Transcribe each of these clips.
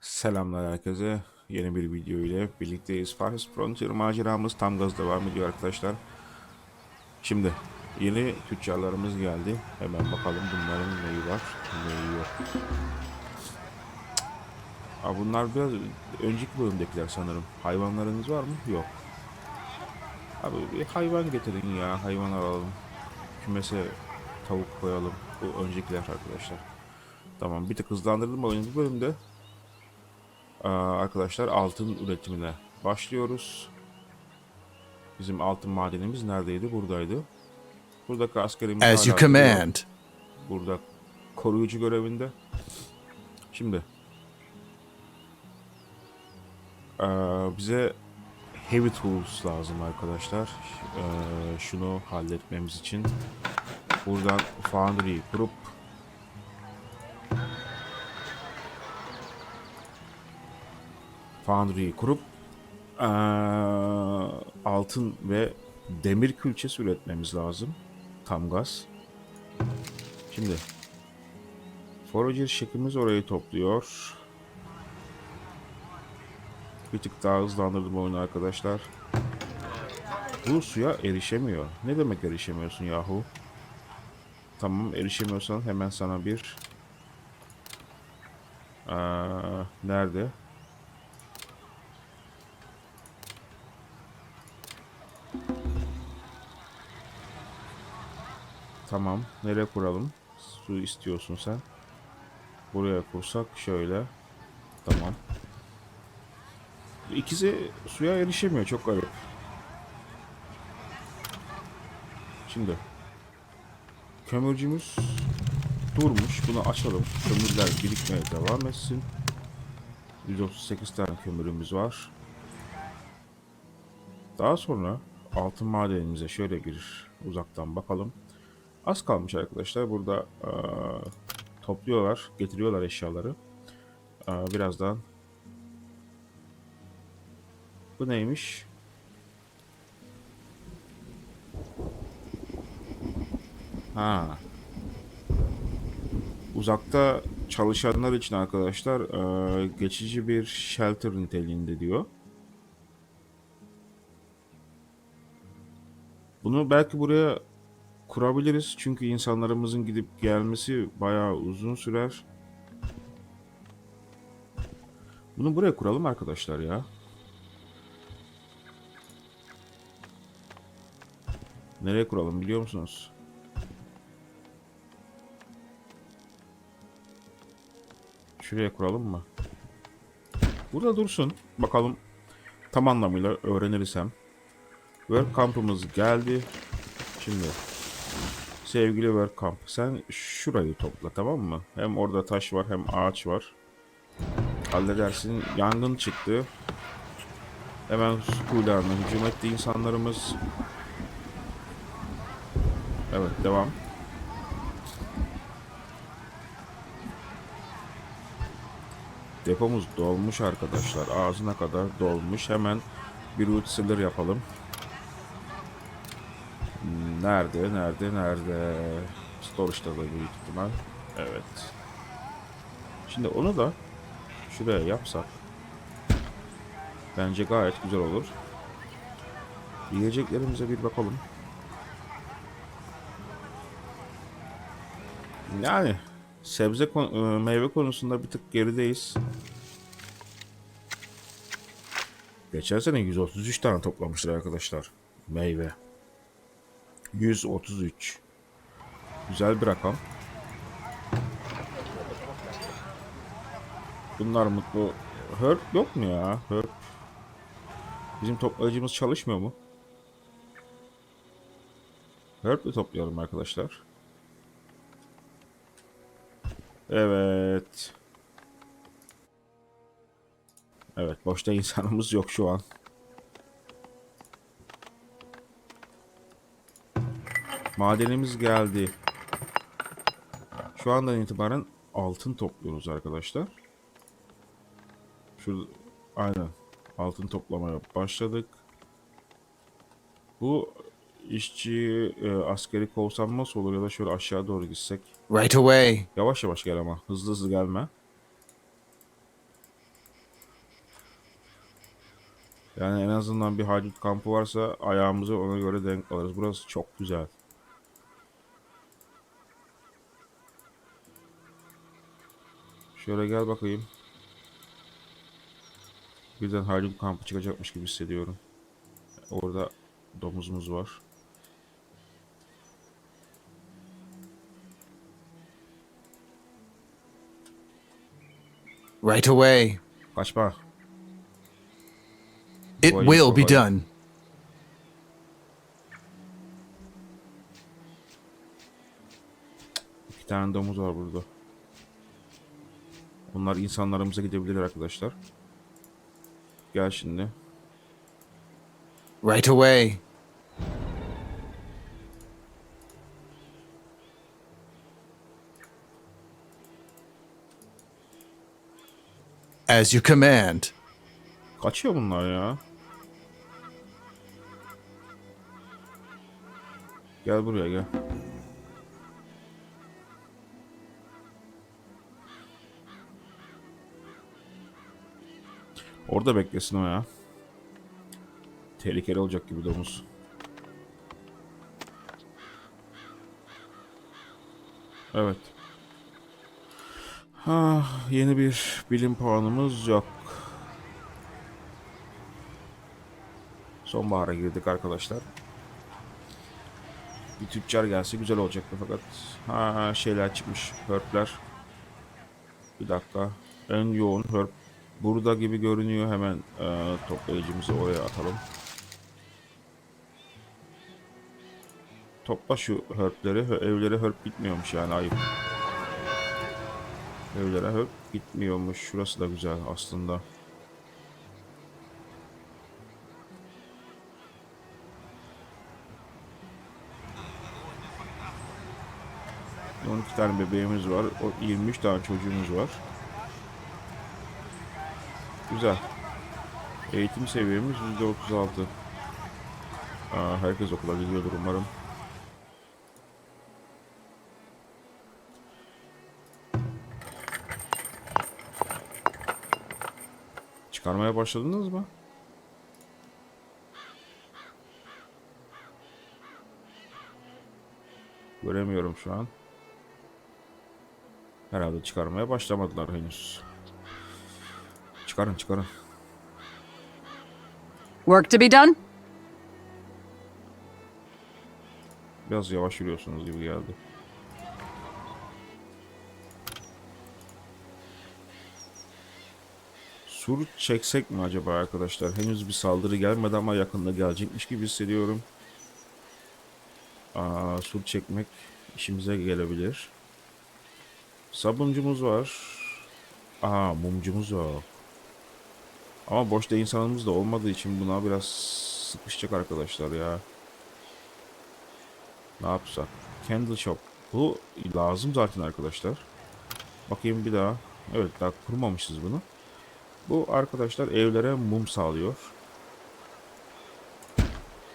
Selamlar herkese. Yeni bir video ile birlikteyiz. Fars Frontier maceramız tam gaz devam ediyor arkadaşlar. Şimdi yeni tüccarlarımız geldi. Hemen bakalım bunların neyi var, neyi yok. Aa, bunlar biraz önceki bölümdekiler sanırım. Hayvanlarınız var mı? Yok. Abi bir hayvan getirin ya. Hayvan alalım. Kümese tavuk koyalım. Bu öncekiler arkadaşlar. Tamam bir tık hızlandırdım oyunu bu bölümde. Aa, arkadaşlar altın üretimine başlıyoruz. Bizim altın madenimiz neredeydi? Buradaydı. Buradaki askerimiz As you command. Burada koruyucu görevinde. Şimdi aa, bize heavy tools lazım arkadaşlar. Ee, şunu halletmemiz için buradan foundry kurup foundry kurup eee, altın ve demir külçesi üretmemiz lazım. Tam gaz. Şimdi Forager şeklimiz orayı topluyor. Bir tık daha hızlandırdım oyunu arkadaşlar. Bu suya erişemiyor. Ne demek erişemiyorsun yahu? Tamam erişemiyorsan hemen sana bir Eee, nerede? Tamam. Nereye kuralım? Su istiyorsun sen. Buraya kursak şöyle. Tamam. İkisi suya erişemiyor. Çok garip. Şimdi. Kömürcümüz durmuş. Bunu açalım. Kömürler birikmeye devam etsin. 138 tane kömürümüz var. Daha sonra altın madenimize şöyle girir. Uzaktan bakalım. Az kalmış arkadaşlar. Burada eee, topluyorlar, getiriyorlar eşyaları. Eee, birazdan bu neymiş? Ha. Uzakta çalışanlar için arkadaşlar eee, geçici bir shelter niteliğinde diyor. Bunu belki buraya kurabiliriz. Çünkü insanlarımızın gidip gelmesi bayağı uzun sürer. Bunu buraya kuralım arkadaşlar ya. Nereye kuralım biliyor musunuz? Şuraya kuralım mı? Burada dursun. Bakalım tam anlamıyla öğreniriz hem. Work kampımız geldi. Şimdi sevgili Work Camp sen şurayı topla tamam mı? Hem orada taş var hem ağaç var. Halledersin. Yangın çıktı. Hemen su kuyularına hücum etti insanlarımız. Evet devam. Depomuz dolmuş arkadaşlar. Ağzına kadar dolmuş. Hemen bir root yapalım. Nerede, nerede, nerede? Storage'da da büyük ihtimal. Evet. Şimdi onu da şuraya yapsak bence gayet güzel olur. Yiyeceklerimize bir bakalım. Yani sebze kon- e, meyve konusunda bir tık gerideyiz. Geçen sene 133 tane toplamışlar arkadaşlar. Meyve. 133. Güzel bir rakam. Bunlar mutlu. Herb yok mu ya? Herb. Bizim toplayıcımız çalışmıyor mu? Herb de toplayalım arkadaşlar. Evet. Evet boşta insanımız yok şu an. Madenimiz geldi. Şu andan itibaren altın topluyoruz arkadaşlar. Şu aynen altın toplamaya başladık. Bu işçi e, askeri kovsam nasıl olur ya da şöyle aşağı doğru gitsek. Right away. Yavaş yavaş gel ama hızlı hızlı gelme. Yani en azından bir haydut kampı varsa ayağımızı ona göre denk alırız. Burası çok güzel. Şöyle gel bakayım. Birden haydut kampı çıkacakmış gibi hissediyorum. Orada domuzumuz var. Right away. Kaçma. It Why will be done. İki tane domuz var burada. Onlar insanlarımıza gidebilir arkadaşlar. Gel şimdi. Right away. As you command. Kaçıyor bunlar ya. Gel buraya gel. Orada beklesin o ya. Tehlikeli olacak gibi domuz. Evet. Ah, yeni bir bilim puanımız yok. Sonbahara girdik arkadaşlar. Bir tüccar gelse güzel olacaktı fakat ha şeyler çıkmış. Hörpler. Bir dakika. En yoğun hörp burada gibi görünüyor. Hemen e, toplayıcımızı oraya atalım. Topla şu hörpleri. Hö- Evlere hörp gitmiyormuş yani ayıp. Evlere hörp gitmiyormuş. Şurası da güzel aslında. 12 tane bebeğimiz var. O 23 tane çocuğumuz var. Güzel. Eğitim seviyemiz %36. Aa, herkes okula gidiyordur umarım. Çıkarmaya başladınız mı? Göremiyorum şu an. Herhalde çıkarmaya başlamadılar henüz. Çıkarın çıkarın. Work to be done? Biraz yavaş yürüyorsunuz gibi geldi. Sur çeksek mi acaba arkadaşlar? Henüz bir saldırı gelmedi ama yakında gelecekmiş gibi hissediyorum. Aa, sur çekmek işimize gelebilir. Sabuncumuz var. Aa mumcumuz yok. Ama boşta insanımız da olmadığı için buna biraz sıkışacak arkadaşlar ya. Ne yapsak? Candle shop. Bu lazım zaten arkadaşlar. Bakayım bir daha. Evet daha kurmamışız bunu. Bu arkadaşlar evlere mum sağlıyor.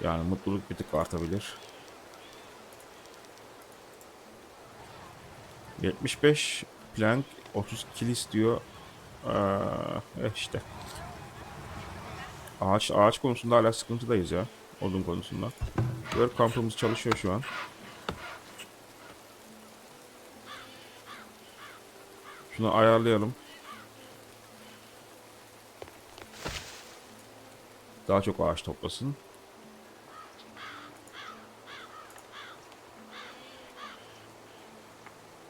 Yani mutluluk bir tık artabilir. 75 plank 30 kilis diyor. Ee, işte. Ağaç ağaç konusunda hala sıkıntıdayız ya. Odun konusunda. Work kampımız çalışıyor şu an. Şunu ayarlayalım. Daha çok ağaç toplasın.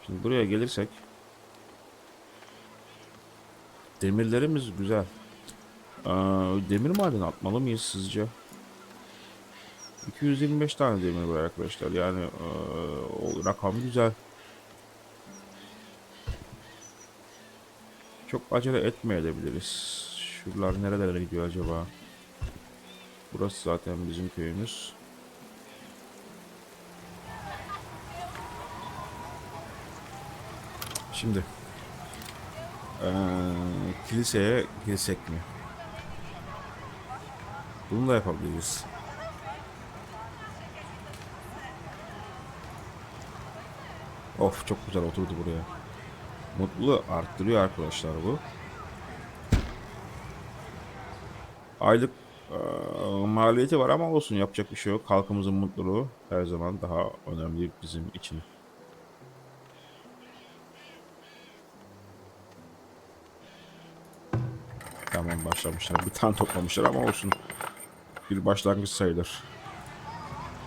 Şimdi buraya gelirsek Demirlerimiz güzel. Aa, demir madeni atmalı mıyız sizce? 225 tane demir var arkadaşlar. Yani eee, o rakam güzel. Çok acele etmeyebiliriz. Şuralar nerelere gidiyor acaba? Burası zaten bizim köyümüz. Şimdi eee, kiliseye girsek mi? Bunu da yapabiliriz. Of çok güzel oturdu buraya. Mutluluğu arttırıyor arkadaşlar bu. Aylık Ee, maliyeti var ama olsun yapacak bir şey yok. Halkımızın mutluluğu her zaman daha önemli bizim için. Tamam başlamışlar. Bir tane toplamışlar ama olsun. Bir başlangıç sayılır.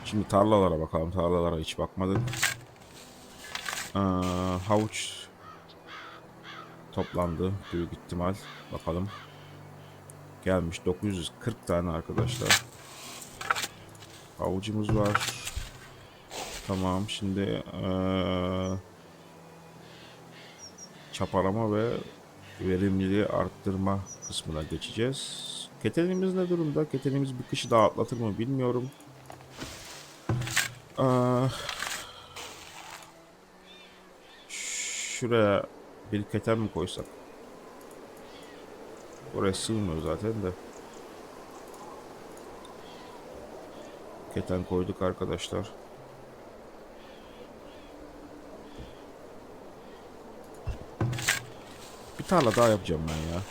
Şimdi tarlalara bakalım. Tarlalara hiç bakmadık. Ee, havuç toplandı. Büyük ihtimal. Bakalım. Gelmiş 940 tane arkadaşlar. Havucumuz var. Tamam şimdi ee, çapalama ve verimliliği arttırma kısmına geçeceğiz. Ketenimiz ne durumda? Ketenimiz bir kışı daha atlatır mı bilmiyorum. Aa, şuraya bir keten mi koysak? Oraya sığmıyor zaten de. Keten koyduk arkadaşlar. Bir tarla daha yapacağım ben ya.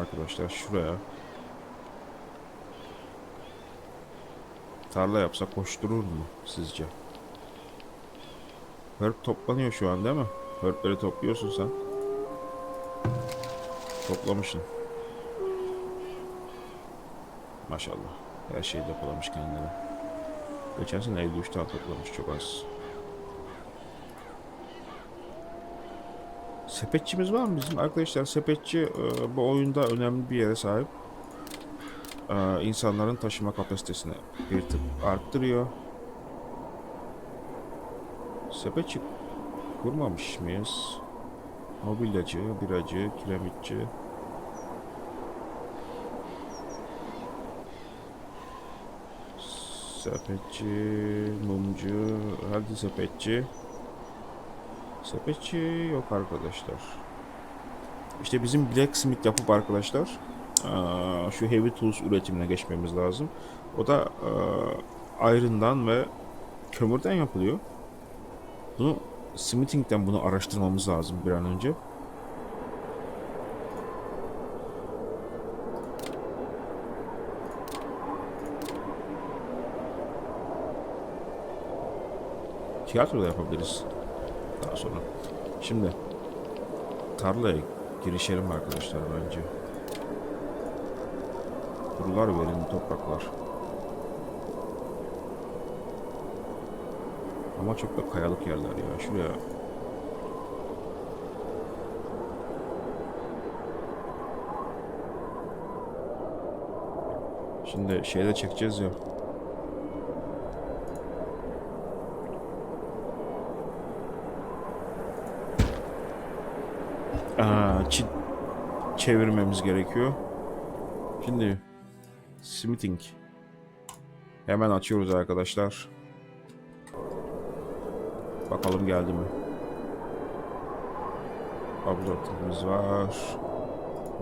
Arkadaşlar şuraya. Tarla yapsak hoş durur mu sizce? Herb toplanıyor şu an değil mi? Herb'leri topluyorsun sen. Toplamışsın. Maşallah. Her şeyi depolamış kendine. Geçen sene 53 tane toplamış çok az. Sepetçimiz var mı bizim? Arkadaşlar sepetçi e, bu oyunda önemli bir yere sahip. E, insanların taşıma kapasitesini bir tık arttırıyor. Sepetçi kurmamış mıyız? Mobilyacı, biracı, kiremitçi. Sepetçi, mumcu, hadi sepetçi. Sepetçi yok arkadaşlar. İşte bizim blacksmith yapıp arkadaşlar şu heavy tools üretimine geçmemiz lazım. O da iron'dan ve kömürden yapılıyor. Bunu smithing'den bunu araştırmamız lazım bir an önce. Tiyatro yapabiliriz daha sonra. Şimdi tarlaya girişelim arkadaşlar bence. Kurular verimli topraklar. Ama çok da kayalık yerler ya. Şuraya Şimdi şeyde çekeceğiz ya. Çevirmemiz gerekiyor. Şimdi smithing. Hemen açıyoruz arkadaşlar. Bakalım geldi mi? Absorptörümüz var.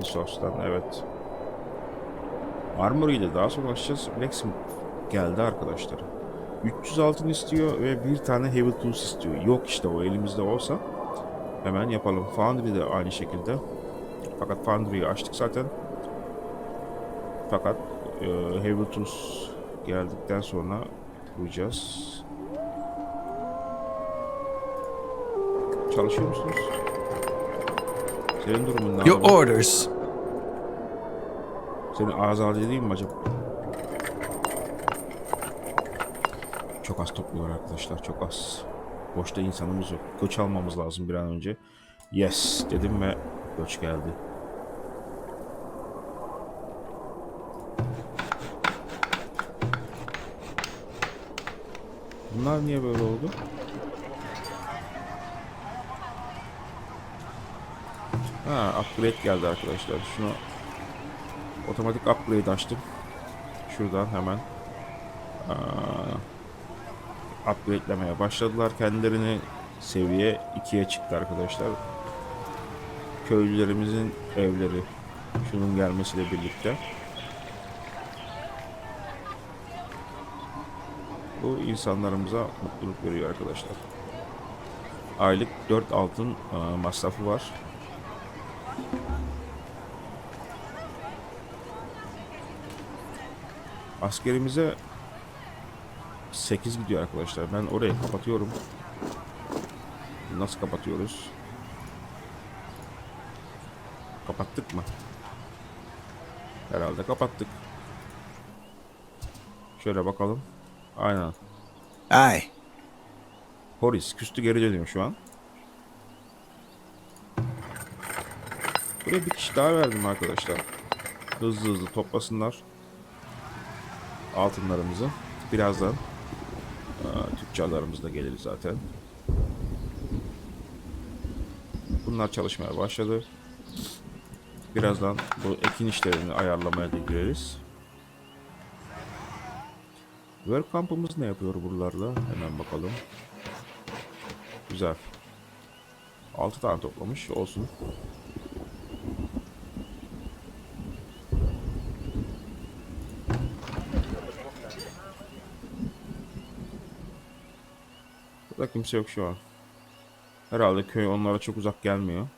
Resource'dan evet. Armor ile daha sonra açacağız. Blacksmith geldi arkadaşlar. 300 altın istiyor ve bir tane heavy tools istiyor. Yok işte o elimizde olsa hemen yapalım. Foundry de aynı şekilde. Fakat Foundry'yi açtık zaten. Fakat e, heavy tools geldikten sonra kuracağız. Çalışıyor musunuz? Senin durumun ne Your abi? orders. Senin azade değil mi acaba? Çok az topluyor arkadaşlar çok az. Boşta insanımız yok. Göç almamız lazım bir an önce. Yes dedim ve göç geldi. Bunlar niye böyle oldu? Ha upgrade geldi arkadaşlar. Şunu otomatik upgrade açtım. Şuradan hemen aa, upgradelemeye başladılar. Kendilerini seviye 2'ye çıktı arkadaşlar. Köylülerimizin evleri şunun gelmesiyle birlikte. Bu insanlarımıza mutluluk veriyor arkadaşlar. Aylık 4 altın aa, masrafı var. Askerimize 8 gidiyor arkadaşlar. Ben orayı kapatıyorum. Nasıl kapatıyoruz? Kapattık mı? Herhalde kapattık. Şöyle bakalım. Aynen. Aye. Horis küstü geri dönüyor şu an. Buraya bir kişi daha verdim arkadaşlar. Hızlı hızlı toplasınlar. Altınlarımızı. Birazdan tüccarlarımız da gelir zaten. Bunlar çalışmaya başladı. Birazdan bu ekin işlerini ayarlamaya da gireriz. Work kampımız ne yapıyor buralarla? Hemen bakalım. Güzel. 6 tane toplamış. Olsun. Burada kimse yok şu an. Herhalde köy onlara çok uzak gelmiyor.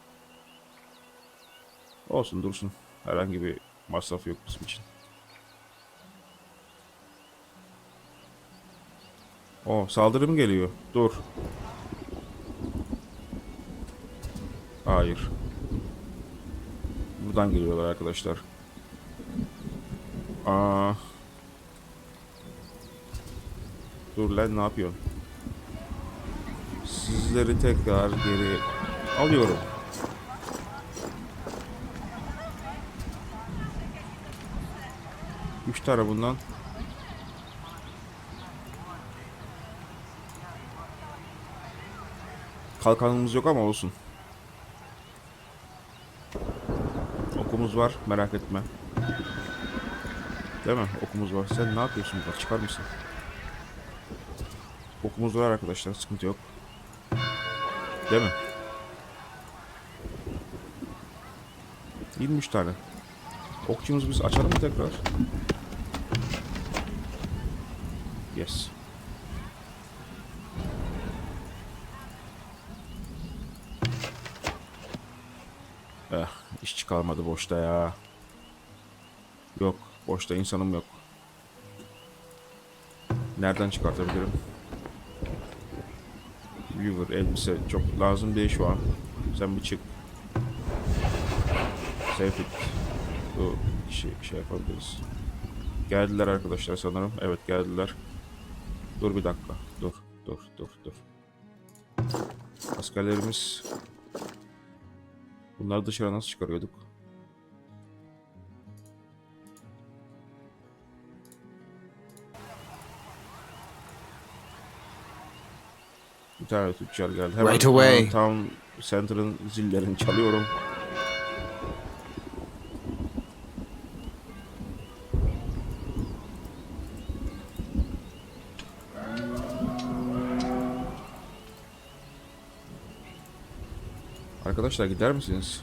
Olsun dursun. Herhangi bir masraf yok bizim için. O saldırı mı geliyor? Dur. Hayır. Buradan geliyorlar arkadaşlar. Aa. Dur lan ne yapıyorsun? Sizleri tekrar geri alıyorum. Üç tane bundan. Kalkanımız yok ama olsun. Okumuz var merak etme. Değil mi? Okumuz var. Sen ne yapıyorsun burada? Çıkar mısın? Okumuz var arkadaşlar. Sıkıntı yok. Değil mi? 23 tane. Okçumuzu biz açalım mı tekrar? Yes. Eh, iş çıkarmadı boşta ya. Yok, boşta insanım yok. Nereden çıkartabilirim? Viewer elbise çok lazım değil şu an. Sen bir çık. Save it. Bu şey, şey yapabiliriz. Geldiler arkadaşlar sanırım. Evet geldiler. Dur bir dakika. Dur, dur, dur, dur. Askerlerimiz Bunları dışarı nasıl çıkarıyorduk? Tane tüccar geldi. Hemen Right away. Town Center'ın zillerini çalıyorum. Arkadaşlar gider misiniz?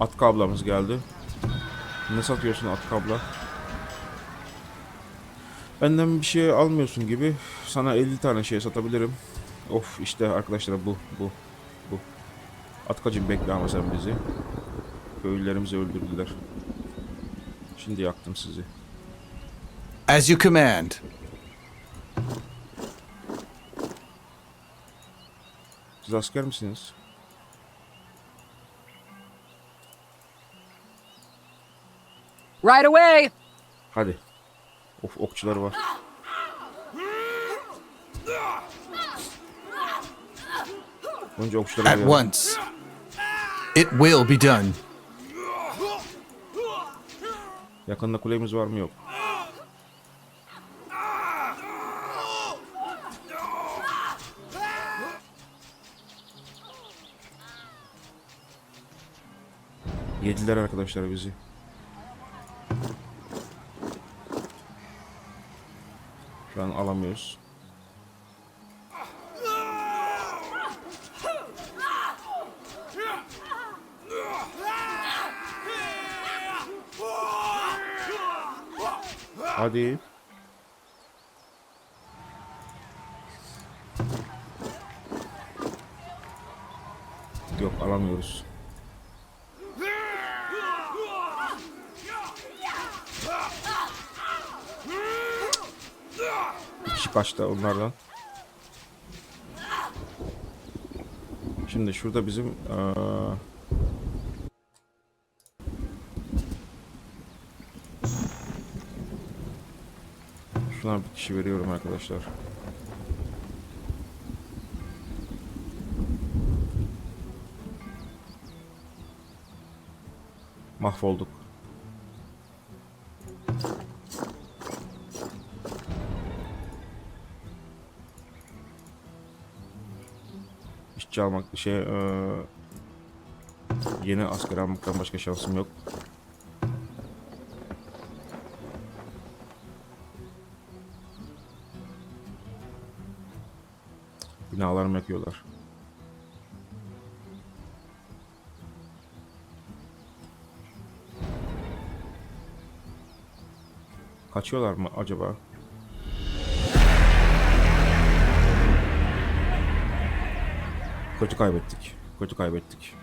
At kablamız geldi. Ne satıyorsun at kabla? Benden bir şey almıyorsun gibi. Sana 50 tane şey satabilirim. Of işte arkadaşlar bu bu bu. Atkacım bekle ama sen bizi. Köylülerimizi öldürdüler. Şimdi yaktım sizi. As you command. Siz asker misiniz? Right away! Hadi. Of okçular var. Önce okçuları At arayalım. once. It will be done. Yakında kulemiz var mı yok. Yediler arkadaşlar bizi. Şu an alamıyoruz. Hadi. Yok alamıyoruz. Kişi kaçtı onlardan. Şimdi şurada bizim eee Şuna bir kişi veriyorum arkadaşlar. Mahvolduk. İşçi almak şey eee, yeni asker almaktan başka şansım yok. Binalarımı yakıyorlar. Kaçıyorlar mı acaba? Kötü kaybettik. Kötü kaybettik.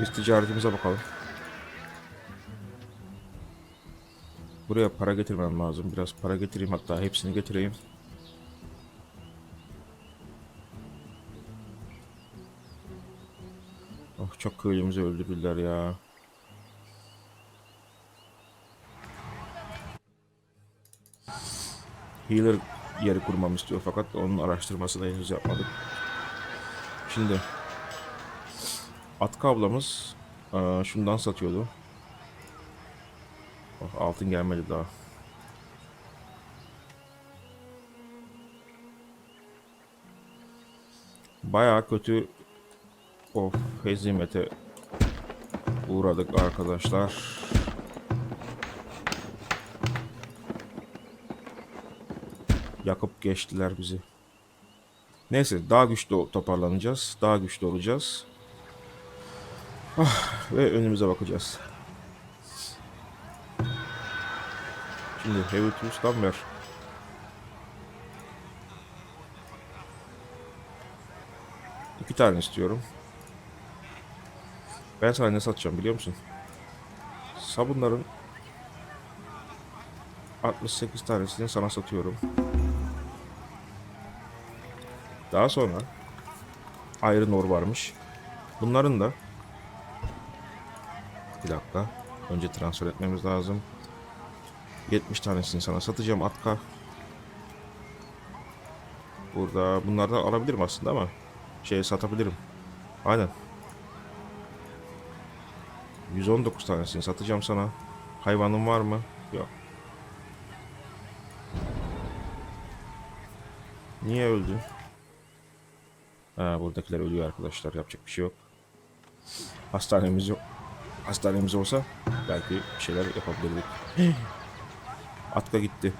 Biz ticaretimize bakalım. Buraya para getirmem lazım. Biraz para getireyim hatta hepsini getireyim. Köylümüzü öldürdüler ya. Healer yeri kurmamı istiyor fakat onun araştırmasını henüz yapmadık. Şimdi Atkı ablamız eee, şundan satıyordu. Oh, altın gelmedi daha. Bayağı kötü of hezimete uğradık arkadaşlar. Yakıp geçtiler bizi. Neyse daha güçlü toparlanacağız. Daha güçlü olacağız. Ve önümüze bakacağız. Şimdi Heavy Tools'tan ver. İki tane istiyorum. Ben sana ne satacağım biliyor musun? Sabunların 68 tanesini sana satıyorum. Daha sonra Iron Ore varmış. Bunların da bir dakika. Önce transfer etmemiz lazım. 70 tanesini sana satacağım Atka. Burada bunlardan alabilirim aslında ama şey satabilirim. Aynen. 119 tanesini satacağım sana. Hayvanın var mı? Yok. Niye öldü? Ha, buradakiler ölüyor arkadaşlar. Yapacak bir şey yok. Hastanemiz yok. Hastanemiz olsa belki bir şeyler yapabilirdik. Atka gitti.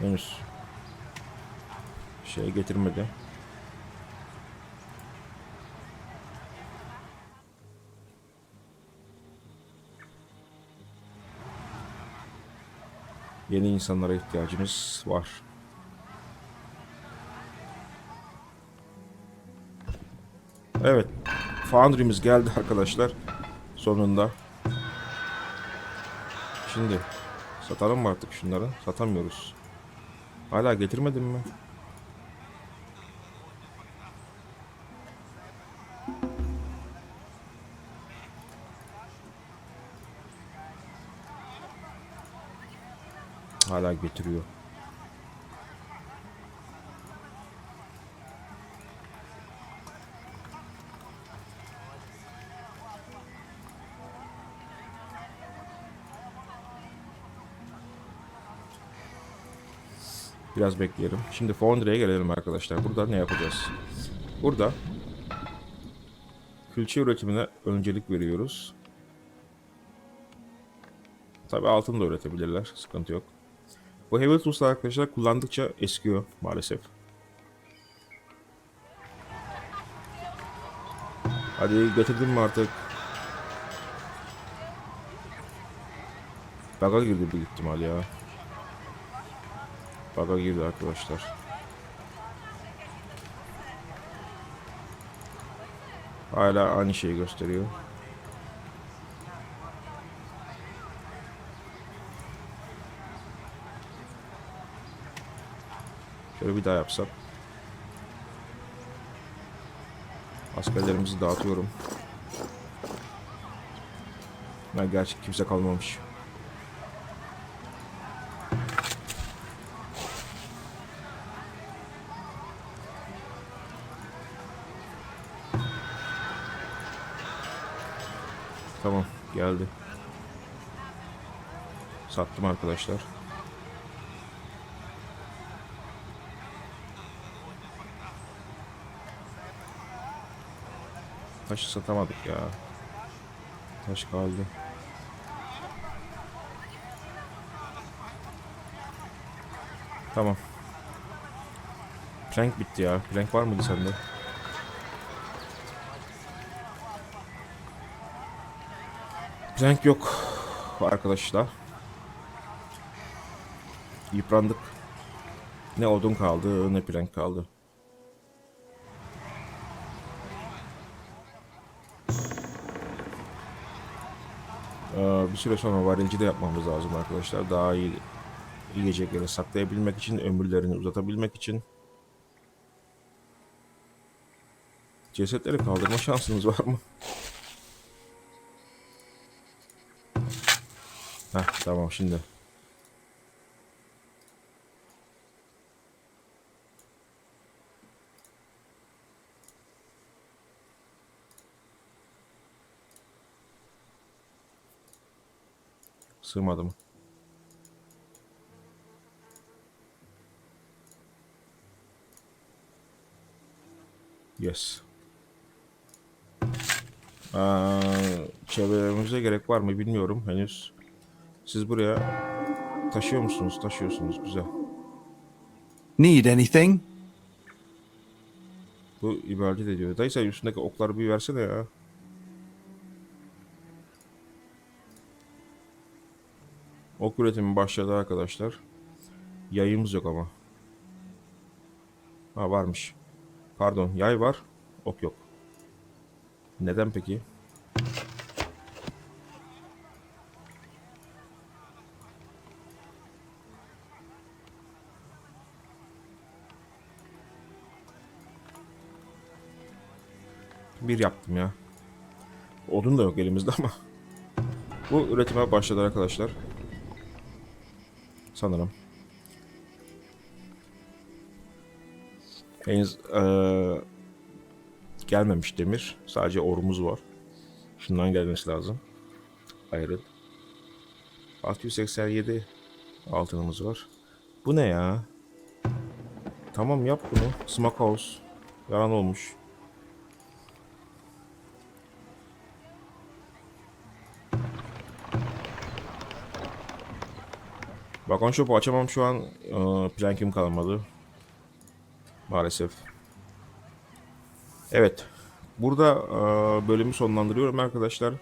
Henüz şey getirmedi. Yeni insanlara ihtiyacımız var. Evet. Foundry'miz geldi arkadaşlar. Sonunda. Şimdi satalım mı artık şunları? Satamıyoruz. Hala getirmedin mi? Hala getiriyor. Biraz bekleyelim. Şimdi Foundry'e gelelim arkadaşlar. Burada ne yapacağız? Burada külçe üretimine öncelik veriyoruz. Tabi altın da üretebilirler. Sıkıntı yok. Bu Heavy Tools'lar arkadaşlar kullandıkça eskiyor maalesef. Hadi getirdin mi artık? Baga girdi büyük ihtimal ya. Baga girdi arkadaşlar. Hala aynı şeyi gösteriyor. Şöyle bir daha yapsak. Askerlerimizi dağıtıyorum. Ha, gerçi kimse kalmamış. Tamam geldi. Sattım arkadaşlar. Taşı satamadık ya. Taş kaldı. Tamam. Plank bitti ya. Plank var mıydı sende? Plank yok arkadaşlar. Yıprandık. Ne odun kaldı ne plank kaldı. Süre sonra varilci de yapmamız lazım arkadaşlar. Daha iyi yiyecekleri saklayabilmek için, ömürlerini uzatabilmek için. Cesetleri kaldırma şansınız var mı? Heh, tamam şimdi. Sığmadı mı? Yes. Aa, çevremize gerek var mı bilmiyorum henüz. Siz buraya taşıyor musunuz? Taşıyorsunuz. Güzel. Need anything? Bu ibadet ediyor. Dayı sen üstündeki okları bir versene ya. Ok üretimi başladı arkadaşlar. Yayımız yok ama. Ha varmış. Pardon yay var. Ok yok. Neden peki? Bir yaptım ya. Odun da yok elimizde ama. Bu üretime başladı arkadaşlar. Sanırım. Henüz eee, gelmemiş demir. Sadece orumuz var. Şundan gelmesi lazım. Ayrı. 687 altınımız var. Bu ne ya? Tamam yap bunu. Smokehouse. Yalan olmuş. Bakon Shop'u açamam şu an. Ee, plankim kalmadı. Maalesef. Evet. Burada e, bölümü sonlandırıyorum arkadaşlar.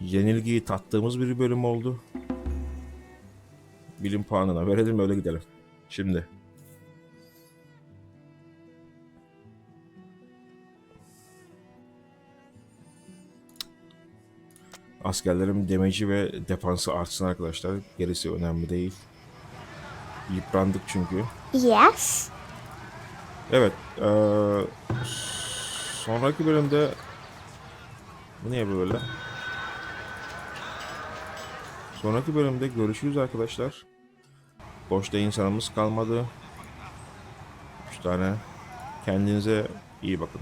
Yenilgiyi tattığımız bir bölüm oldu. Bilim puanına verelim öyle gidelim. Şimdi. Askerlerim demeci ve defansı artsın arkadaşlar. Gerisi önemli değil. Yıprandık çünkü. Yes. Evet. eee, sonraki bölümde bu niye böyle? Sonraki bölümde görüşürüz arkadaşlar. Boşta insanımız kalmadı. 3 tane. Kendinize iyi bakın.